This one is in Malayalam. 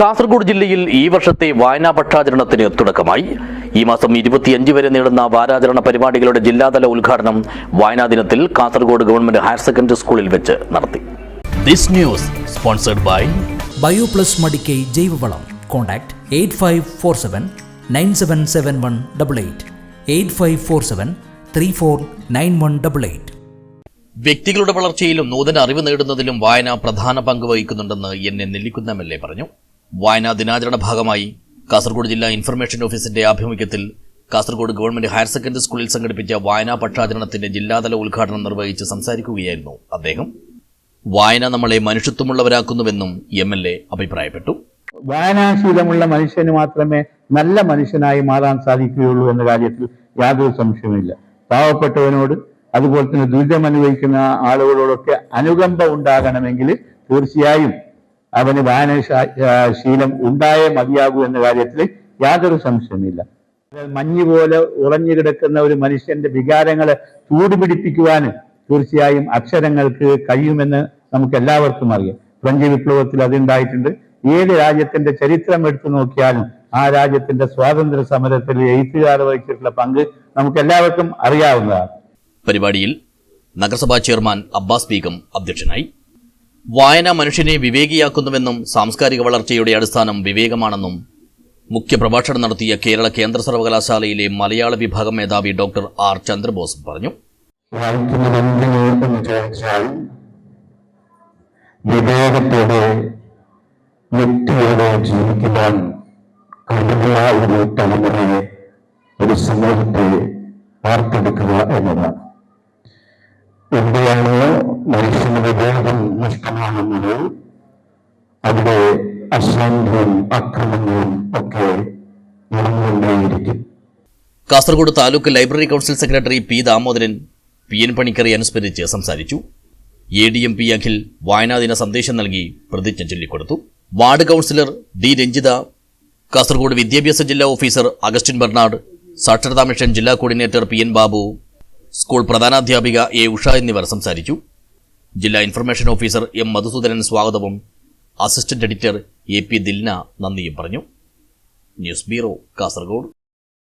കാസർഗോഡ് ജില്ലയിൽ ഈ വർഷത്തെ വായനാ പക്ഷാചരണത്തിന് തുടക്കമായി. ഈ മാസം ഇരുപത്തിയഞ്ച് വരെ നീളുന്ന വാരാചരണ പരിപാടികളുടെ ജില്ലാതല ഉദ്ഘാടനം വായനാ ദിനത്തിൽ കാസർഗോഡ് ഗവൺമെന്റ് ഹയർ സെക്കൻഡറി സ്കൂളിൽ വെച്ച് നടത്തി. This news sponsored by Bioplus Madikai ജൈവവളം. Contact eight five four seven nine seven seven one double eight. Eight five four seven three four nine one double eight. വ്യക്തികളുടെ വളർച്ചയിലും നൂതന അറിവ് നേടുന്നതിലും വായന പ്രധാന പങ്ക് വഹിക്കുന്നുണ്ടെന്ന് N A Nellikunnu M L A പറഞ്ഞു. വായനാ ദിനാചരണ ഭാഗമായി കാസർഗോഡ് ജില്ലാ ഇൻഫർമേഷൻ ഓഫീസിന്റെ ആഭിമുഖ്യത്തിൽ കാസർഗോഡ് ഗവൺമെന്റ് ഹയർ സെക്കൻഡറി സ്കൂളിൽ സംഘടിപ്പിച്ച വായനാ പക്ഷാചരണത്തിന്റെ ജില്ലാതല ഉദ്ഘാടനം നിർവഹിച്ച് സംസാരിക്കുകയായിരുന്നു അദ്ദേഹം. വായന നമ്മളെ മനുഷ്യത്വമുള്ളവരാക്കുന്നുവെന്നും എം എൽ എ അഭിപ്രായപ്പെട്ടു. വായനാശീലമുള്ള മനുഷ്യന് മാത്രമേ നല്ല മനുഷ്യനായി മാറാൻ സാധിക്കുകയുള്ളൂ എന്ന കാര്യത്തിൽ യാതൊരു സംശയവുമില്ല. പാവപ്പെട്ടവനോട് അതുപോലെ തന്നെ ദുരിതം അനുഭവിക്കുന്ന ആളുകളോടൊക്കെ അനുകമ്പ ഉണ്ടാകണമെങ്കിൽ തീർച്ചയായും അവന് വായനാശീലം ഉണ്ടായേ മതിയാകൂ എന്ന കാര്യത്തിൽ യാതൊരു സംശയമില്ല മഞ്ഞ് പോലെ ഉറഞ്ഞു കിടക്കുന്ന ഒരു മനുഷ്യന്റെ വികാരങ്ങളെ ചൂടുപിടിപ്പിക്കുവാന് തീർച്ചയായും അക്ഷരങ്ങൾക്ക് കഴിയുമെന്ന് നമുക്ക് എല്ലാവർക്കും അറിയാം. ഫ്രഞ്ച് വിപ്ലവത്തിൽ അതുണ്ടായിട്ടുണ്ട് ഏത് രാജ്യത്തിന്റെ ചരിത്രം എടുത്തു നോക്കിയാലും ആ രാജ്യത്തിന്റെ സ്വാതന്ത്ര്യ സമരത്തിൽ എഴുത്തുകാർ വഹിച്ചിട്ടുള്ള പങ്ക് നമുക്ക് എല്ലാവർക്കും അറിയാവുന്നതാണ്. പരിപാടിയിൽ നഗരസഭാ ചെയർമാൻ അബ്ബാസ് ബീഗം അധ്യക്ഷനായി. വായന മനുഷ്യനെ വിവേകിയാക്കുന്നുവെന്നും സാംസ്കാരിക വളർച്ചയുടെ അടിസ്ഥാനം വിവേകമാണെന്നും മുഖ്യപ്രഭാഷണം നടത്തിയ കേരള കേന്ദ്ര സർവകലാശാലയിലെ മലയാള വിഭാഗം മേധാവി ഡോക്ടർ ആർ ചന്ദ്രബോസ് പറഞ്ഞു. വിവേകത്തോടെ ഒരു സമൂഹത്തെ വാർത്തെടുക്കുക എന്നതാണ്. എവിടെയാണോ മനുഷ്യന് അശാന്തിയും അക്രമങ്ങളും ഒക്കെ നടന്നുകൊണ്ടേയിരിക്കും Kasaragod taluk library council secretary P Damodaran P N പണിക്കറി അനുസ്മരിച്ച് സംസാരിച്ചു. A D M P Akhil വായനാദിന സന്ദേശം നൽകി പ്രതിജ്ഞ ചൊല്ലിക്കൊടുത്തു. Ward councillor D Ranjitha Kasaragod വിദ്യാഭ്യാസ ജില്ലാ ഓഫീസർ അഗസ്റ്റിൻ ബെർണാഡ് സാക്ഷരതാ മിഷൻ ജില്ലാ coordinator P N Babu school പ്രധാനാധ്യാപിക A Usha എന്നിവർ സംസാരിച്ചു. ജില്ലാ ഇൻഫർമേഷൻ ഓഫീസർ എം മധുസൂദനൻ സ്വാഗതവും assistant editor A P Dilna നന്ദിയും പറഞ്ഞു. News bureau Kasaragod.